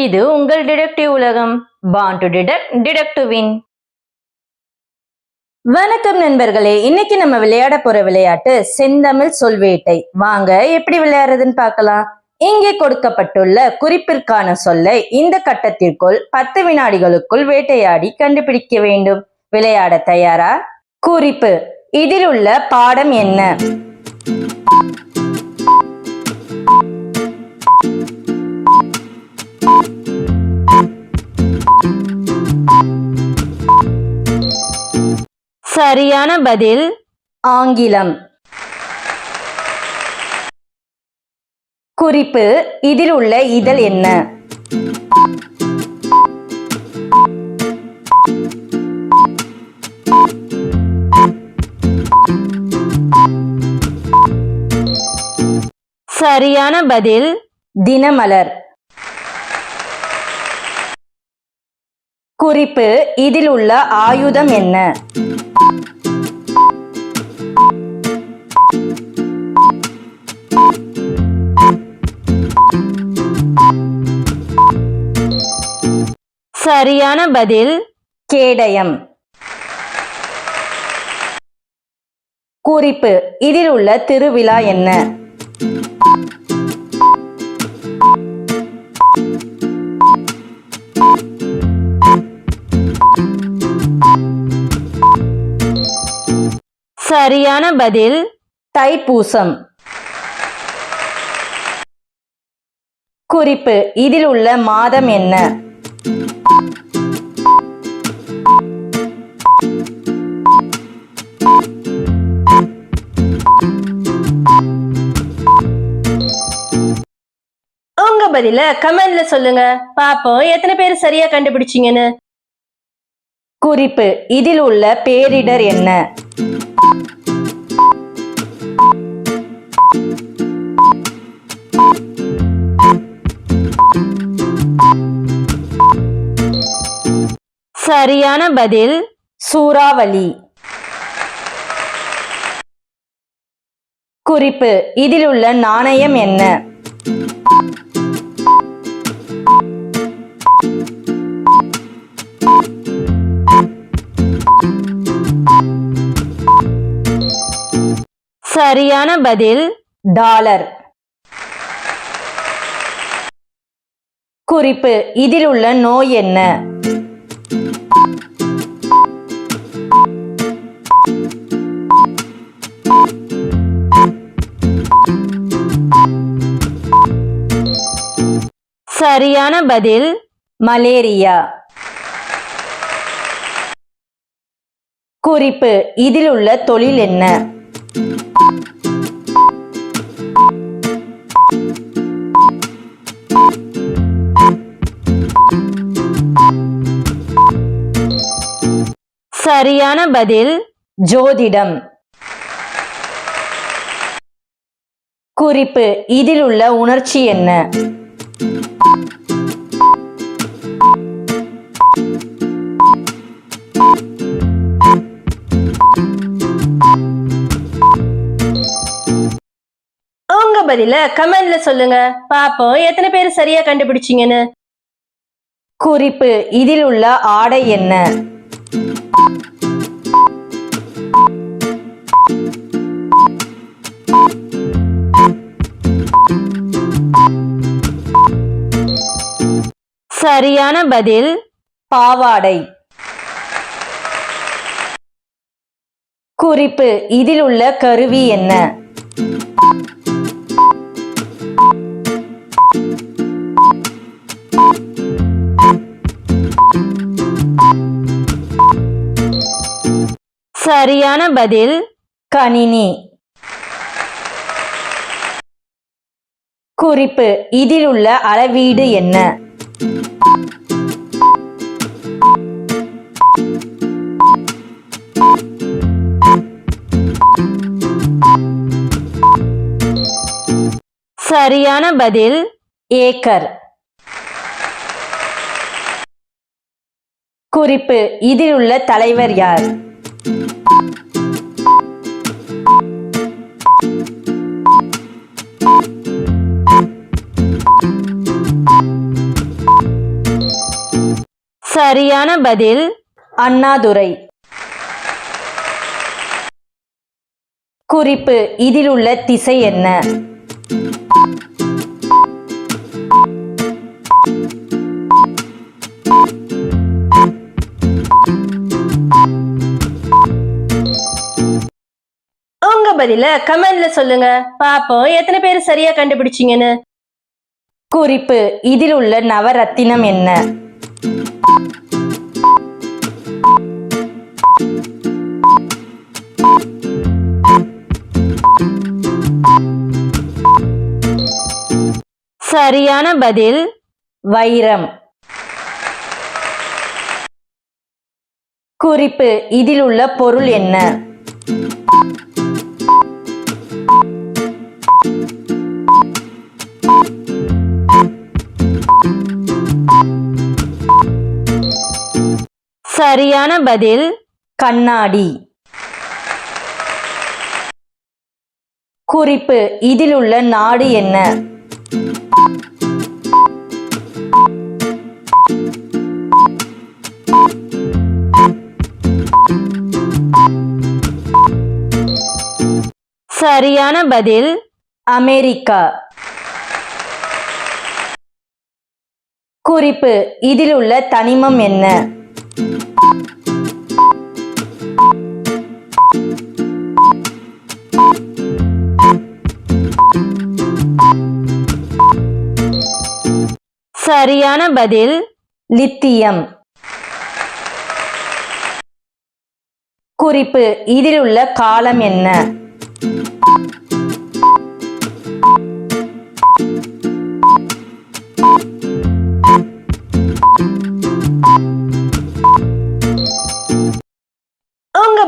இது உங்கள் டிடெக்டிவ் உலகம். பான் டு டிடெக்ட் டிடெக்டிவின் வின் வணக்கம் நண்பர்களே இன்னைக்கு நம்ம விளையாட போற விளையாட்டு செந்தமிழ் சொல்வேட்டை. வாங்க எப்படி விளையாடுறதுன்னு பார்க்கலாம். இங்கே கொடுக்கப்பட்டுள்ள குறிப்பிற்கான சொல்லை இந்த கட்டத்திற்குள் பத்து வினாடிகளுக்குள் வேட்டையாடி கண்டுபிடிக்க வேண்டும். விளையாட தயாரா? குறிப்பு இதில் உள்ள பாடம் என்ன? சரியான பதில் ஆங்கிலம். குறிப்பு இதில் உள்ள இதழ் என்ன? சரியான பதில் தினமலர். குறிப்பு இதில் உள்ள ஆயுதம் என்ன? சரியான பதில் கேடயம். குறிப்பு இதில் உள்ள திருவிழா என்ன? சரியான பதில் தைப்பூசம். குறிப்பு இதில் உள்ள மாதம் என்ன? பதில கமெண்ட்ல சொல்லுங்க. பாப்போம் எத்தனை பேர் சரியா கண்டுபிடிச்சீங்கன்னு. குறிப்பு இதில் உள்ள பேரிடர் என்ன? சரியான பதில் சூறாவளி. குறிப்பு இதில் உள்ள நாணயம் என்ன? சரியான பதில் டாலர். குறிப்பு இதில் உள்ள நோய் என்ன? சரியான பதில் மலேரியா. குறிப்பு இதில் உள்ள தொழில் என்ன? சரியான பதில் ஜோதிடம். குறிப்பு இதில் உள்ள உணர்ச்சி என்ன? உங்க பதில கமெண்ட்ல சொல்லுங்க. பாப்போம் எத்தனை பேர் சரியா கண்டுபிடிச்சீங்கன்னு? குறிப்பு இதில் உள்ள ஆடை என்ன? சரியான பதில் பாவாடை. குறிப்பு இதில் உள்ள கருவி என்ன? சரியான பதில் கணினி. குறிப்பு இதில் உள்ள அளவீடு என்ன? சரியான பதில் ஏக்கர். குறிப்பு இதில் உள்ள தலைவர் யார்? சரியான பதில் அண்ணாதுரை. குறிப்பு இதில் உள்ள திசை என்ன? உங்க பதில கமெண்ட்ல சொல்லுங்க. பாப்போம் எத்தனை பேர் சரியா கண்டுபிடிச்சீங்கன்னு? குறிப்பு இதில் உள்ள நவரத்தினம் என்ன? சரியான பதில் வைரம். குறிப்பு இதில் உள்ள பொருள் என்ன? சரியான பதில் கண்ணாடி. குறிப்பு இதில் உள்ள நாடு என்ன? சரியான பதில் அமெரிக்கா. குறிப்பு இதில் உள்ள தனிமம் என்ன? சரியான பதில் லித்தியம். குறிப்பு இதில் உள்ள காலம் என்ன?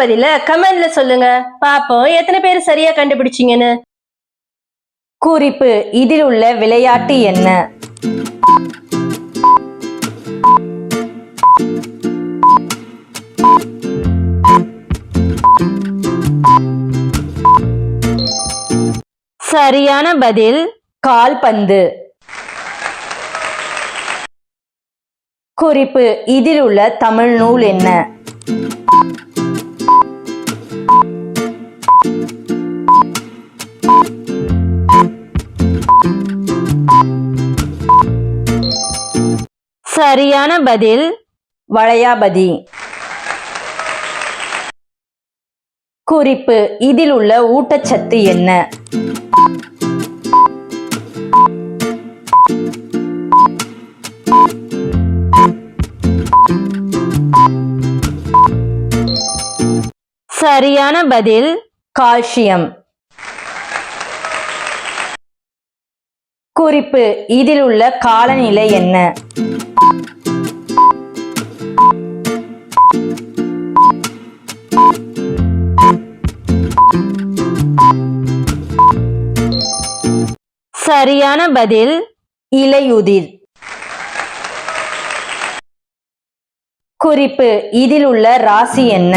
பதில கமெண்ட்ல சொல்லுங்க. பாப்போம் எத்தனை பேர் சரியா கண்டுபிடிச்சீங்கன்னு. குறிப்பு இதில் உள்ள விளையாட்டு என்ன? சரியான பதில் கால்பந்து. குறிப்பு இதில் உள்ள தமிழ் நூல் என்ன? சரியான பதில் வளையாபதி. குறிப்பு இதில் உள்ள ஊட்டச்சத்து என்ன? சரியான பதில் கால்சியம். குறிப்பு இதில் உள்ள காலநிலை என்ன? சரியான பதில் இலையுதிர். குறிப்பு இதில் உள்ள ராசி என்ன?